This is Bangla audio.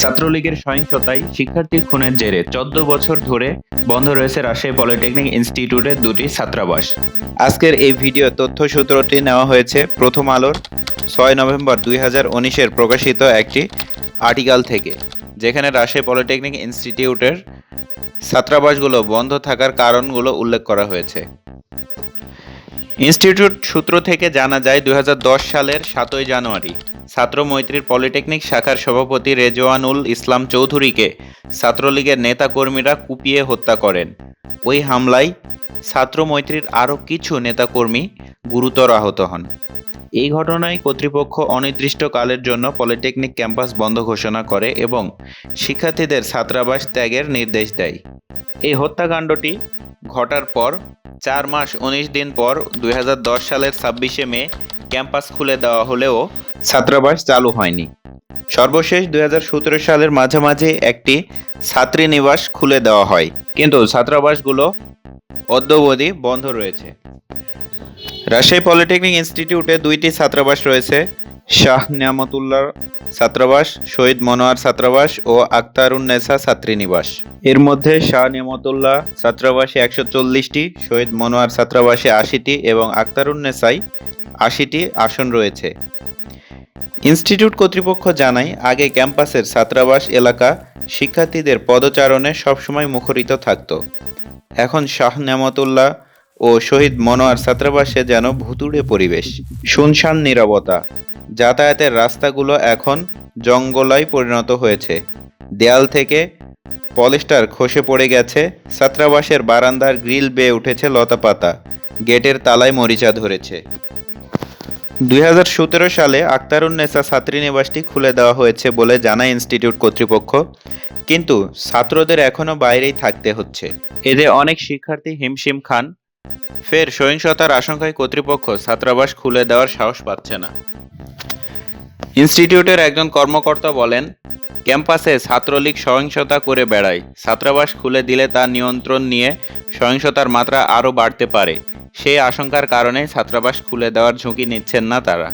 ছাত্রলীগের সহিংসতায় শিক্ষার্থীর খুনের জেরে চোদ্দ বছর ধরে বন্ধ রয়েছে রাজশাহী পলিটেকনিক ইনস্টিটিউটের দুটি ছাত্রাবাস। আজকের এই ভিডিও তথ্য সূত্রটি নেওয়া হয়েছে প্রথম আলোর ছয় নভেম্বর দুই হাজার উনিশের প্রকাশিত একটি আর্টিকেল থেকে, যেখানে রাজশাহী পলিটেকনিক ইনস্টিটিউটের ছাত্রাবাসগুলো বন্ধ থাকার কারণগুলো উল্লেখ করা হয়েছে। ইনস্টিটিউট সূত্র থেকে জানা যায়, দুই হাজার দশ সালের সাতই জানুয়ারি ছাত্র মৈত্রীর পলিটেকনিক শাখার সভাপতি রেজওয়ানুল ইসলাম চৌধুরীকে ছাত্রলীগের নেতাকর্মীরা কুপিয়ে হত্যা করেন। ওই হামলায় ছাত্র মৈত্রীর আরও কিছু নেতাকর্মী গুরুতর আহত হন। এই ঘটনায় কর্তৃপক্ষ অনির্দিষ্টকালের জন্য পলিটেকনিক ক্যাম্পাস বন্ধ ঘোষণা করে এবং শিক্ষার্থীদের ছাত্রাবাস ত্যাগের নির্দেশ দেয়। এই হত্যাকাণ্ডটি ঘটার পর চার মাস উনিশ দিন পর দু হাজার দশ সালের ছাব্বিশে মে ক্যাম্পাস খুলে দেওয়া হলেও ছাত্রাবাস চালু হয়নি। সর্বশেষ দু হাজার সতেরো সালের মাঝামাঝি একটি ছাত্রী নিবাস খুলে দেওয়া হয়। কিন্তু ছাত্রাবাসগুলো অদ্যবধি বন্ধ রয়েছে। রাজশাহী পলিটেকনিক ইনস্টিটিউটে দুইটি ছাত্রাবাস রয়েছে। শাহ নিয়ামতুল্লাহ ছাত্রাবাস, শহীদ মনোয়ার ছাত্রাবাস ও আক্তারুন্নেসা ছাত্রীনিবাস এর মধ্যে শাহ নিয়ামতুল্লাহ ছাত্রাবাসে একশো চল্লিশটি, শহীদ মনোয়ার ছাত্রাবাসে আশিটি এবং আক্তারুন্নেসায় আশিটি আসন রয়েছে। ইনস্টিটিউট কর্তৃপক্ষ জানায়, আগে ক্যাম্পাসের ছাত্রাবাস এলাকা শিক্ষার্থীদের পদচারণে সবসময় মুখরিত থাকত। এখন শাহ নেমতুল্লাহ ও শহীদ মনোয়ার ছাত্রাবাসে যেন ভুতুড়ে পরিবেশ, শুনশান নীরবতা। যাতায়াতের রাস্তাগুলো এখন জঙ্গলায় পরিণত হয়েছে। দেয়াল থেকে পলিস্টার খসে পড়ে গেছে, ছাত্রাবাসের বারান্দার গ্রিল বেয়ে উঠেছে লতাপাতা। গেটের তালায় মরিচা ধরেছে। দুই হাজার সতেরো সালে আক্তারুন্নেসা ছাত্রীনিবাসটি খুলে দেওয়া হয়েছে বলে জানায় ইনস্টিটিউট কর্তৃপক্ষ। কিন্তু ছাত্রদের এখনও বাইরেই থাকতে হচ্ছে। এদের অনেক শিক্ষার্থী হিমশিম খান। ফের সহিংসতার আশঙ্কায় কর্তৃপক্ষ ছাত্রাবাস খুলে দেওয়ার সাহস পাচ্ছে না। ইনস্টিটিউটের একজন কর্মকর্তা বলেন, ক্যাম্পাসে ছাত্রলীগ সহিংসতা করে বেড়ায়। ছাত্রাবাস খুলে দিলে তা নিয়ন্ত্রণ নিয়ে সহিংসতার মাত্রা আরও বাড়তে পারে। সেই আশঙ্কার কারণে ছাত্রাবাস খুলে দেওয়ার ঝুঁকি নিচ্ছেন না তারা।